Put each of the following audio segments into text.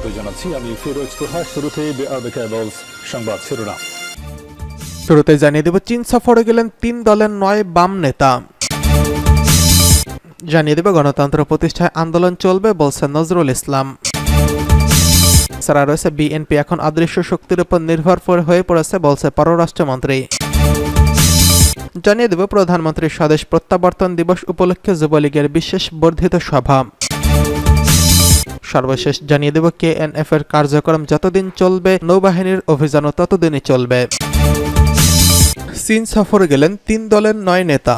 স্বাগত জানাচ্ছি। আমি ফিরোজ তোহা শুরুতে সংবাদ শিরোনাম। শুরুতে জানিয়ে দেব, চীন সফরে গেলেন তিন দলের নয় বাম নেতা। জানিয়ে দেব, গণতন্ত্র প্রতিষ্ঠায় আন্দোলন চলবে, বলছে নজরুল ইসলাম। সারা রয়েছে, বিএনপি এখন অদৃশ্য শক্তির উপর নির্ভর হয়ে পড়েছে, বলছে পররাষ্ট্রমন্ত্রী। জানিয়ে দেব প্রধানমন্ত্রীর স্বদেশ প্রত্যাবর্তন দিবস উপলক্ষে যুবলীগের বিশেষ বর্ধিত সভা। সর্বশেষ জানিয়ে দেব কেএনএফ এর কার্যক্রম যতদিন চলবে, নৌবাহিনীর অভিযানও ততদিনই চলবে। চীন সফরে গেলেন তিন দলের নয় নেতা।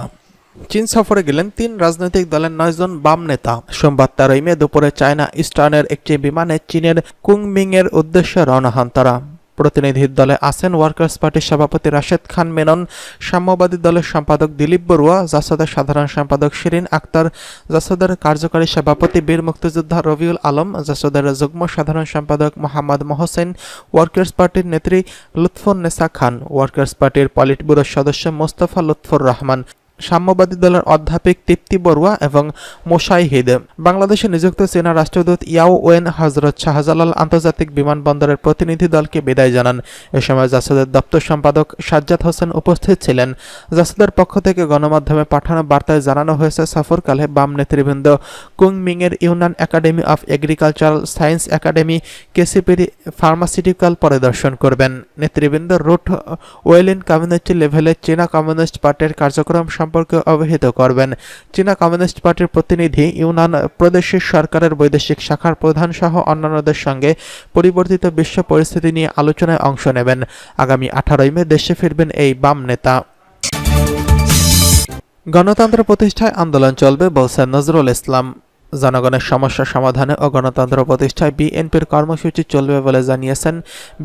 চীন সফরে গেলেন তিন রাজনৈতিক দলের নয়জন বাম নেতা। সোমবার তেরোই মে দুপুরে চায়না ইস্টার্নের একটি বিমানে চীনের কুংমিং এর উদ্দেশ্যে রওনা হন তারা। প্রতিনিধি দলে আছেন ওয়ার্কার্স পার্টির সভাপতি রাশেদ খান মেনন, সাম্যবাদী দলের সম্পাদক দিলীপ বড়ুয়া, জাসদের সাধারণ সম্পাদক শিরিন আক্তার, জাসদের কার্যকারী সভাপতি বীর মুক্তিযোদ্ধা রবিউল আলম, জাসদের যুগ্ম সাধারণ সম্পাদক মোহাম্মদ মোহসেন, ওয়ার্কার্স পার্টির নেত্রী লুৎফুন্নেসা খান, ওয়ার্কার্স পার্টির পলিট ব্যুরোর সদস্য মোস্তফা লুৎফুর রহমান। সাম্যবাদী দলের অধ্যাপক তৃপ্তি বড়ুয়া এবং মোশাইহিদ বাংলাদেশে নিযুক্ত চীনা রাষ্ট্রদূত ইয়াও ওয়েন হজরত শাহজালাল আন্তর্জাতিক বিমানবন্দরের প্রতিনিধি দলকে বিদায় জানান। এ সময় জাসদের দপ্তর সম্পাদক সাজ্জাদ হোসেন উপস্থিত ছিলেন। জাসদের পক্ষ থেকে গণমাধ্যমে পাঠানো বার্তায় জানানো হয়েছে, সফরকালে বাম নেতৃবৃন্দ কুংমিংয়ের Yunnan academy of agricultural science academy কেসিপির pharmaceutical পরিদর্শন করবেন। নেতৃবৃন্দ রুট ওয়েলিন কমিউনিটি লেভেলে চীনা কমিউনিস্ট পার্টির কার্যক্রম অবহিত করবেন। চীনা কমিউনিস্ট পার্টির প্রতিনিধি ইউনান প্রদেশের সরকারের বৈদেশিক শাখার প্রধান সহ অন্যান্যদের সঙ্গে পরিবর্তিত বিশ্ব পরিস্থিতি নিয়ে আলোচনায় অংশ নেবেন। আগামী আঠারোই মে দেশে ফিরবেন এই বাম নেতা। গণতন্ত্র প্রতিষ্ঠায় আন্দোলন চলবে, বলছেন নজরুল ইসলাম। জনগণের সমস্যা সমাধানে ও গণতন্ত্র প্রতিষ্ঠায় বিএনপির কর্মসূচি চলবে বলে জানিয়েছেন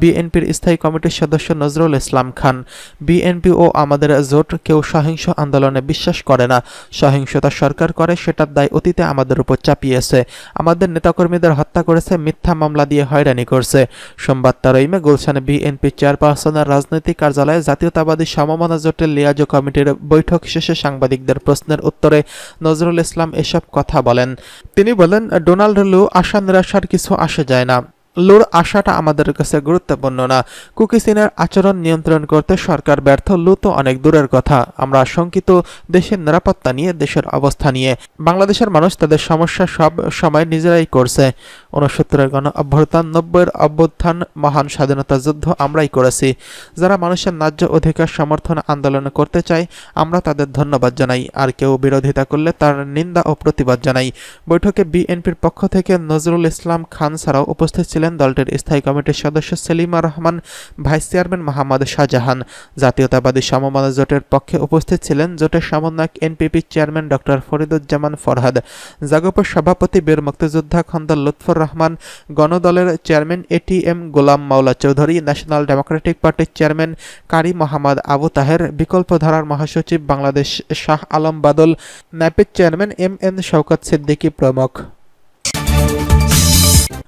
বিএনপির স্থায়ী কমিটির সদস্য নজরুল ইসলাম খান। বিএনপি ও আমাদের জোট কেউ সহিংস আন্দোলনে বিশ্বাস করে না। সহিংসতা সরকার করে, সেটার দায় অতীতে আমাদের উপর চাপিয়েছে। আমাদের নেতাকর্মীদের হত্যা করেছে, মিথ্যা মামলা দিয়ে হয়রানি করছে। সোমবার তেরোই মে গুলশানে বিএনপি চেয়ারপারসনের রাজনৈতিক কার্যালয়ে জাতীয়তাবাদী সমমনা জোটের লিয়াজো কমিটির বৈঠক শেষে সাংবাদিকদের প্রশ্নের উত্তরে নজরুল ইসলাম এসব কথা বলেন। তিনি বলেন ডোনাল্ড হলেও আশা নিরাশার কিছু আসে যায় না। লুর আশাটা আমাদের কাছে গুরুত্বপূর্ণ না। কুকিসিনের আচরণ নিয়ন্ত্রণ করতে সরকার ব্যর্থ, লু তো অনেক দূরের কথা। আমরা শঙ্কিত দেশের নিরাপত্তা নিয়ে, দেশের অবস্থা নিয়ে। বাংলাদেশের মানুষ তাদের সমস্যা সব সময় নিজেরাই করছে। উনসত্তরের গণ অভ্যুত্থান, নব্বইয়ের অভ্যুত্থান, মহান স্বাধীনতা যুদ্ধ আমরাই করেছি। যারা মানুষের ন্যায্য অধিকার সমর্থন আন্দোলন করতে চায়, আমরা তাদের ধন্যবাদ জানাই। আর কেউ বিরোধিতা করলে তার নিন্দা ও প্রতিবাদ জানাই। বৈঠকে বিএনপির পক্ষ থেকে নজরুল ইসলাম খান ছাড়াও উপস্থিত ছিলেন দলটির স্থায়ী কমিটির সদস্য সেলিমা রহমান, ভাইস চেয়ারম্যান মোহাম্মদ শাহজাহান। জাতীয়তাবাদী সমমনা জোটের পক্ষে উপস্থিত ছিলেন জোটের সমন্বয়ক NPP chairman doctor Fariduzzaman Farhad. জাগপর সভাপতি বীর মুক্তিযোদ্ধা Khandar Lutfur Rahman, গণদলের chairman ATM Golam Maula Chowdhury, national democratic পার্টির চেয়ারম্যান কারি মোহাম্মদ আবু তাহের বিকল্প ধারার মহাসচিব Bangladesh Shah Alam Badal, ন্যাপের chairman M N Shawkat Siddiqui প্রমুখ।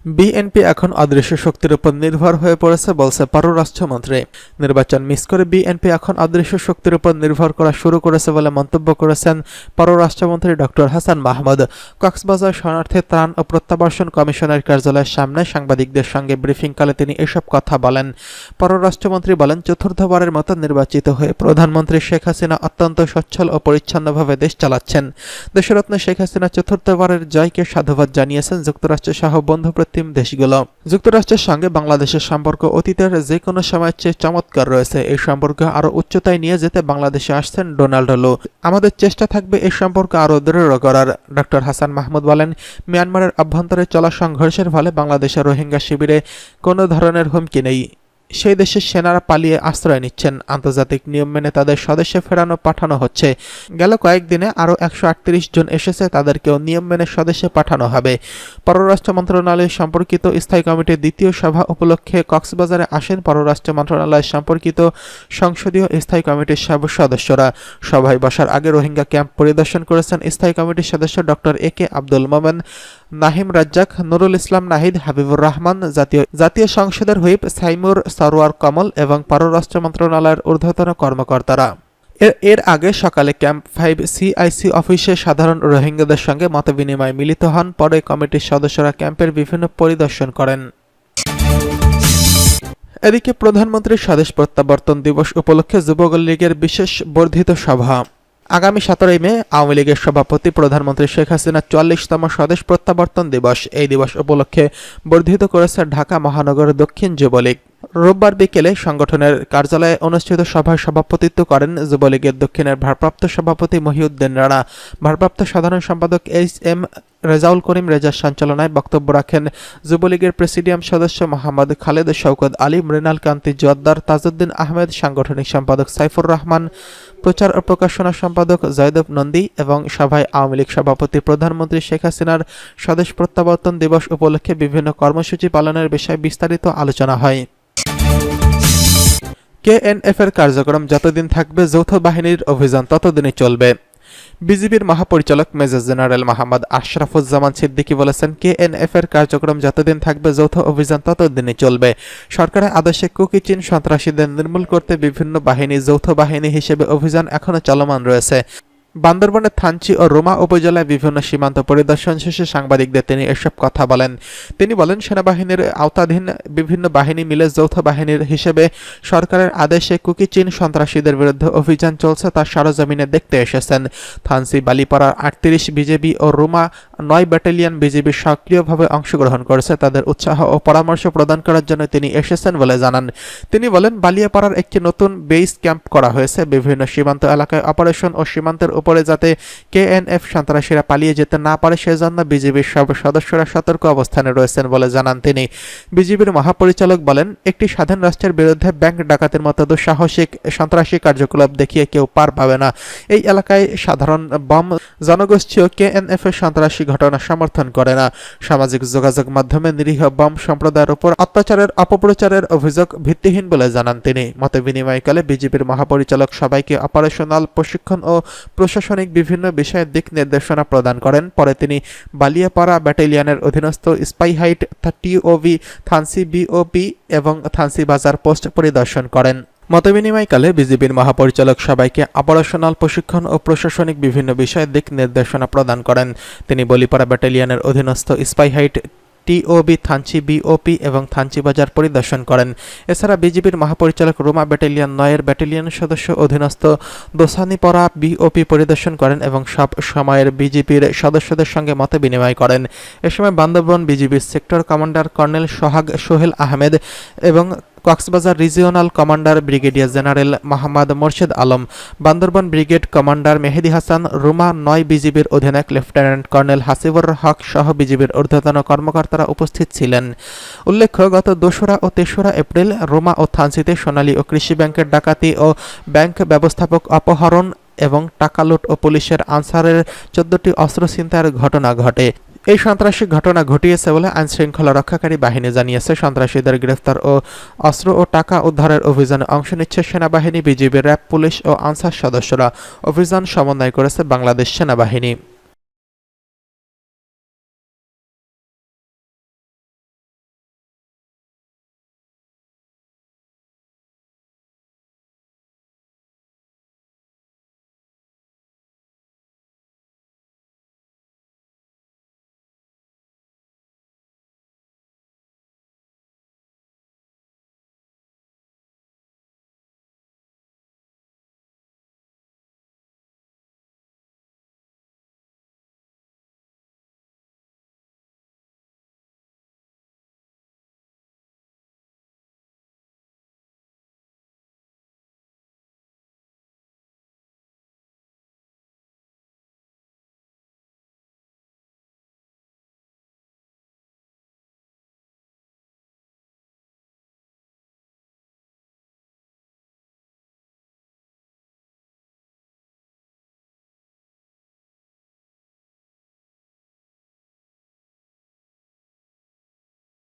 বিএনপি এখন অদৃশ্য শক্তির উপর নির্ভর হয়ে পড়েছে বলছে পররাষ্ট্রমন্ত্রী। নির্বাচন মিস করে বিএনপি এখন অদৃশ্য শক্তির উপর নির্ভর করা শুরু করেছে বলে মন্তব্য করেছেন পররাষ্ট্রমন্ত্রী ডক্টর হাসান মাহমুদ। কক্সবাজার শরণার্থী ত্রাণ ও প্রত্যাবাসন কমিশনের কার্যালয়ের সামনে সাংবাদিকদের সঙ্গে ব্রিফিংকালে তিনি এসব কথা বলেন। পররাষ্ট্রমন্ত্রী বলেন, চতুর্থবারের মতো নির্বাচিত হয়ে প্রধানমন্ত্রী শেখ হাসিনা অত্যন্ত সচ্ছল ও পরিচ্ছন্নভাবে দেশ চালাচ্ছেন। দেশরত্ন শেখ হাসিনা চতুর্থবারের জয়কে সাধুবাদ জানিয়েছেন। যুক্তরাষ্ট্র সহ বন্ধু প্রতিম দেশগুলো। যুক্তরাষ্ট্রের সঙ্গে বাংলাদেশের সম্পর্ক অতীতের যে কোনো সময়ের চেয়ে চমৎকার রয়েছে। এই সম্পর্ক আরও উচ্চতায় নিয়ে যেতে বাংলাদেশে আসছেন ডোনাল্ড লো। আমাদের চেষ্টা থাকবে এই সম্পর্ক আরও দৃঢ় করার। ডক্টর হাসান মাহমুদ বলেন, মিয়ানমারের অভ্যন্তরে চলা সংঘর্ষের ফলে বাংলাদেশের রোহিঙ্গা শিবিরে কোনো ধরনের হুমকি নেই। সেই দেশের সেনারা পালিয়ে আশ্রয় নিচ্ছেন। আন্তর্জাতিক নিয়ম মেনে তাদের সদস্য ফেরানো, পাঠানো হচ্ছে। গেল কয়েকদিনে আরও একশো আটত্রিশ জন এসেছে, তাদেরকেও নিয়ম মেনে সদস্যে পাঠানো হবে। পররাষ্ট্র মন্ত্রণালয় সম্পর্কিত স্থায়ী কমিটির দ্বিতীয় সভা উপলক্ষে কক্সবাজারে আসেন পররাষ্ট্র মন্ত্রণালয় সম্পর্কিত সংসদীয় স্থায়ী কমিটির সব সদস্যরা। সভায় বসার আগে রোহিঙ্গা ক্যাম্প পরিদর্শন করেছেন স্থায়ী কমিটির সদস্য doctor A K Abdul Momen. Nahim Razzak, Nurul Islam Nahid, Habibur Rahman জাতীয় জাতীয় সংসদের হুইপ সাইমুর সরোয়ার কমল এবং পররাষ্ট্র মন্ত্রণালয়ের ঊর্ধ্বতন কর্মকর্তারা। এর আগে সকালে ক্যাম্প ফাইভ সিআইসি অফিসে সাধারণ রোহিঙ্গাদের সঙ্গে মতবিনিময় মিলিত হন। পরে কমিটির সদস্যরা ক্যাম্পের বিভিন্ন পরিদর্শন করেন। এদিকে প্রধানমন্ত্রীর স্বদেশ প্রত্যাবর্তন দিবস উপলক্ষে যুবক লীগের বিশেষ বর্ধিত সভা। আগামী সতেরোই মে আওয়ামী লীগের সভাপতি প্রধানমন্ত্রী শেখ হাসিনার চল্লিশতম স্বদেশ প্রত্যাবর্তন দিবস এই দিবস উপলক্ষে বর্ধিত করেছে ঢাকা মহানগর দক্ষিণ যুবলীগ। রোববার বিকেলে সংগঠনের কার্যালয়ে অনুষ্ঠিত সভায় সভাপতিত্ব করেন যুবলীগের দক্ষিণের ভারপ্রাপ্ত সভাপতি মহিউদ্দিন রানা। ভারপ্রাপ্ত সাধারণ সম্পাদক এইচ এম রেজাউল করিম রেজার সঞ্চালনায় বক্তব্য রাখেন যুবলীগের প্রেসিডিয়াম সদস্য মোহাম্মদ খালেদ শওকত আলী, মৃণাল কান্তি জোয়াদ্দার তাজউদ্দিন আহমেদ সাংগঠনিক সম্পাদক সাইফুর রহমান, প্রচার ও প্রকাশনা সম্পাদক জয়দেব নন্দী এবং সভায় আওয়ামী লীগ সভাপতি প্রধানমন্ত্রী শেখ হাসিনার স্বদেশ প্রত্যাবর্তন দিবস উপলক্ষে বিভিন্ন কর্মসূচি পালনের বিষয়ে বিস্তারিত আলোচনা হয়। কেএনএফ এর কার্যক্রম যতদিন থাকবে, যৌথ বাহিনীর অভিযান ততদিনই চলবে। বিজিবির মহাপরিচালক মেজর জেনারেল মোহাম্মদ আশরাফুজ্জামান সিদ্দিকী বলেছেন কেএনএফ এর কার্যক্রম যতদিন থাকবে, যৌথ অভিযান ততদিনই চলবে। সরকারের আদেশে কুকি চীন সন্ত্রাসীদের নির্মূল করতে বিভিন্ন বাহিনী, যৌথ বাহিনী হিসেবে অভিযান এখনও চলমান রয়েছে। বান্দরবনের থানচি ও রোমা উপজেলায় বিভিন্ন সীমান্ত পরিদর্শন শেষে সাংবাদিকদের তিনি এসব কথা বলেন। তিনি বলেন, সেনাবাহিনীর আওতাধীন বিভিন্ন বাহিনী মিলে যৌথ বাহিনীর হিসেবে সরকারের আদেশে কুকি চীন সন্ত্রাসীদের বিরুদ্ধে অভিযান চলছে তার সরজমিনে দেখতে এসেছেন। থানসি বালিপাড়ার আটত্রিশ বিজেপি ও রোমা নয় ব্যাটালিয়ন বিজেপি সক্রিয়ভাবে অংশগ্রহণ করেছে। তাদের উৎসাহ ও পরামর্শ প্রদান করার জন্য তিনি এসেছেন বলে জানান। তিনি বলেন, বালিয়াপাড়ার একটি নতুন বেস ক্যাম্প করা হয়েছে। বিভিন্ন সীমান্ত এলাকায় অপারেশন ও সীমান্তের উপরে যাতে কেএনএফ সন্ত্রাসীরা পালিয়ে যেতে না পারে, সেজন্য বিজেপির সব সদস্যরা সতর্ক অবস্থানে রয়েছেন বলে জানান তিনি। বিজেপির মহাপরিচালক বলেন, একটি স্বাধীন রাষ্ট্রের বিরুদ্ধে ব্যাংক ডাকাতের মতো দুঃসাহসিক সন্ত্রাসী কার্যকলাপ দেখিয়ে কেউ পার পাবে না। এই এলাকায় সাধারণ বম জনগোষ্ঠীও কেএনএফ এর সন্ত্রাসী ঘটনা সমর্থন করে না। সামাজিক যোগাযোগ মাধ্যমে নিরীহ বম সম্প্রদায়ের উপর অত্যাচারের, অপপ্রচারের অভিযোগ ভিত্তিহীন বলে জানান তিনি। মত বিনিময়কালে বিজেপির মহাপরিচালক সবাইকে অপারেশনাল প্রশিক্ষণ ও প্রশাসনিক বিভিন্ন বিষয়ের দিক নির্দেশনা প্রদান করেন। পরে তিনি বালিয়াপাড়া ব্যাটালিয়নের অধীনস্থ স্পাইহাইট টিওভি থানসি বিওপি এবং থানসি বাজার পোস্ট পরিদর্শন করেন। মতবিনিময়কালে বিজেপির মহাপরিচালক সবাইকে অপারেশনাল প্রশিক্ষণ ও প্রশাসনিক বিভিন্ন বিষয়ের দিক নির্দেশনা প্রদান করেন। তিনি বলিপাড়া ব্যাটালিয়নের অধীনস্থ স্পাইহাইট টিওবি থানচি বিওপি এবং থানচি বাজার পরিদর্শন করেন। এছাড়া বিজেপির মহাপরিচালক রোমা ব্যাটালিয়ন নয়ের ব্যাটালিয়ন সদস্য অধীনস্থ দোসানিপরা বিওপি পরিদর্শন করেন এবং সব সময়ের বিজেপির সদস্যদের সঙ্গে মত বিনিময় করেন। এ সময় বান্দরবন বিজিবির sector commander colonel Sohag Sohel Ahmed এবং Cox's Bazar regional commander brigadier general Mohammad Morshed Alam, Bandarban brigade commander Mehedi Hasan, Ruma নয় বিজিবির অধিনায়ক লেফটেন্যান্ট কর্নেল হাসিবুর হক সহ বিজিবির ঊর্ধ্বতন কর্মকর্তারা উপস্থিত ছিলেন। উল্লেখ্য, গত দোসরা ও তেসরা এপ্রিল রোমা ও থানসিতে সোনালী ও কৃষি ব্যাংকের ডাকাতি ও ব্যাংক ব্যবস্থাপক অপহরণ এবং টাকা লুট ও পুলিশের আনসারের চোদ্দটি অস্ত্র ছিনতাইয়ের ঘটনা ঘটে। এই সন্ত্রাসী ঘটনা ঘটিয়েছে বলে আইন শৃঙ্খলা রক্ষাকারী বাহিনী জানিয়েছে। সন্ত্রাসীদের গ্রেফতার ও অস্ত্র ও টাকা উদ্ধারের অভিযানে অংশ নিচ্ছে সেনাবাহিনী বিজিবি র্যাব, পুলিশ ও আনসার সদস্যরা। অভিযান সমন্বয় করেছে বাংলাদেশ সেনাবাহিনী।